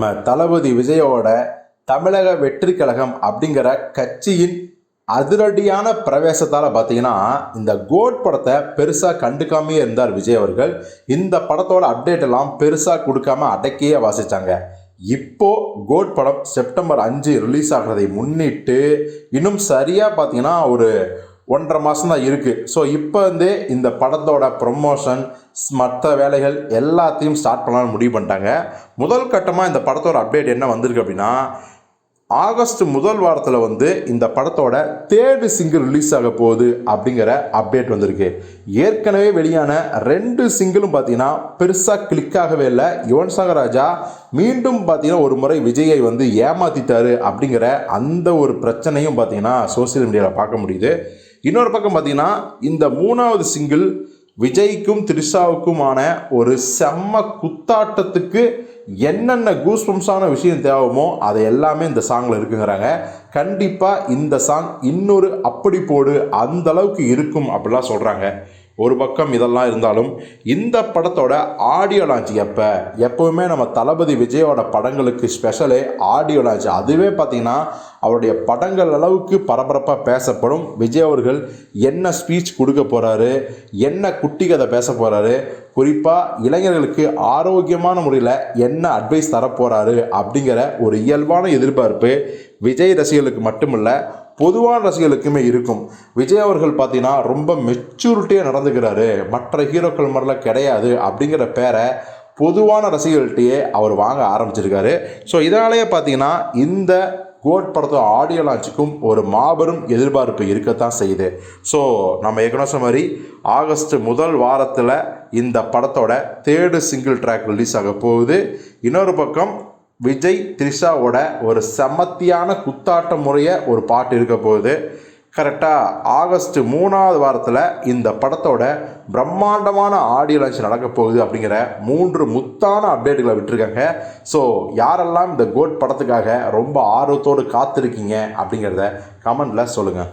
நம்ம தளபதி விஜயோட தமிழக வெற்றி கழகம் அப்படிங்கிற கட்சியின் அதிரடியான பிரவேசத்தால் பார்த்தீங்கன்னா இந்த கோட் படத்தை பெருசாக கண்டுக்காமே இருந்தார் விஜய் அவர்கள். இந்த படத்தோட அப்டேட் எல்லாம் பெருசாக கொடுக்காம அடக்கியே வாசிச்சாங்க. இப்போ கோட் படம் செப்டம்பர் அஞ்சு ரிலீஸ் ஆகிறதை முன்னிட்டு இன்னும் சரியாக பார்த்தீங்கன்னா ஒரு ஒன்றரை மாதம் தான் இருக்குது ஸோ இப்போ வந்து இந்த படத்தோட ப்ரொமோஷன் மற்ற வேலைகள் எல்லாத்தையும் ஸ்டார்ட் பண்ணலாம்னு முடிவு பண்ணிட்டாங்க. முதல் கட்டமாக இந்த படத்தோட அப்டேட் என்ன வந்திருக்கு அப்படின்னா ஆகஸ்ட் முதல் வாரத்தில் வந்து இந்த படத்தோட தேர்டு சிங்கிள் ரிலீஸ் ஆக போகுது அப்படிங்கிற அப்டேட் வந்திருக்கு. ஏற்கனவே வெளியான ரெண்டு சிங்கிளும் பார்த்தீங்கன்னா பெருசாக கிளிக் ஆகவே இல்லை. யுவன் சங்கர் ராஜா மீண்டும் பார்த்தீங்கன்னா ஒரு முறை விஜயை வந்து ஏமாத்திட்டாரு அப்படிங்கிற அந்த ஒரு பிரச்சனையும் பார்த்தீங்கன்னா சோசியல் மீடியாவில் பார்க்க முடியுது. இன்னொரு பக்கம் பார்த்தீங்கன்னா இந்த மூணாவது சிங்கிள் விஜய்க்கும் த்ரிஷாவுக்குமான ஒரு செம்ம குத்தாட்டத்துக்கு என்னென்ன கூஸ்பம்ஸான விஷயம் தேவைமோ அதை எல்லாமே இந்த சாங்கில் இருக்குங்கிறாங்க. கண்டிப்பாக இந்த சாங் இன்னொரு அப்படி போடு அந்த அளவுக்கு இருக்கும் அப்படிலாம் சொல்கிறாங்க ஒரு பக்கம் இதெல்லாம் இருந்தாலும் இந்த படத்தோட ஆடியோ லான்ச் எப்போ? எப்போவுமே நம்ம தளபதி விஜயோட படங்களுக்கு ஸ்பெஷலே ஆடியோ லான்ச் அதுவே பார்த்திங்கன்னா அவருடைய படங்கள் அளவுக்கு பரபரப்பாக பேசப்படும். விஜய் அவர்கள் என்ன ஸ்பீச் கொடுக்க போகிறாரு என்ன குட்டி கதை பேச போகிறாரு குறிப்பாக இளைஞர்களுக்கு ஆரோக்கியமான முறையில் என்ன அட்வைஸ் தரப்போகிறாரு அப்படிங்கிற ஒரு இயல்பான எதிர்பார்ப்பு விஜய் ரசிகர்களுக்கு மட்டுமில்லை பொதுவான ரசிகர்களுக்குமே இருக்கும். விஜய் அவர்கள் பார்த்தீங்கன்னா ரொம்ப மெச்சூரிட்டியாக நடந்துக்கிறாரு. மற்ற ஹீரோக்கள் மாதிரிலாம் கிடையாது அப்படிங்கிற பேரை பொதுவான ரசிகர்கள்ட்டையே அவர் வாங்க ஆரம்பிச்சிருக்காரு. ஸோ இதனாலேயே பார்த்தீங்கன்னா இந்த கோட் படத்தோட ஆடியோ லான்ச்சுக்கும் ஒரு மாபெரும் எதிர்பார்ப்பு இருக்கத்தான் செய்யுது. ஸோ நம்ம ஏற்கனவே சொன்ன மாதிரி ஆகஸ்ட் முதல் வாரத்தில் இந்த படத்தோட தேர்டு சிங்கிள் ட்ராக் ரிலீஸ் ஆக போகுது. இன்னொரு பக்கம் விஜய் த்ரிஷாவோட ஒரு செமத்தியான குத்தாட்ட முறைய ஒரு பாட்டு இருக்க போகுது. கரெக்டாக ஆகஸ்ட் மூணாவது வாரத்தில் இந்த படத்தோட பிரம்மாண்டமான ஆடியோ லான்ச் நடக்க போகுது அப்படிங்கிற மூன்று முத்தான அப்டேட்டுகளை விட்டுருக்காங்க. ஸோ யாரெல்லாம் இந்த கோட் படத்துக்காக ரொம்ப ஆர்வத்தோடு காத்திருக்கீங்க அப்படிங்கிறத கமெண்டில் சொல்லுங்கள்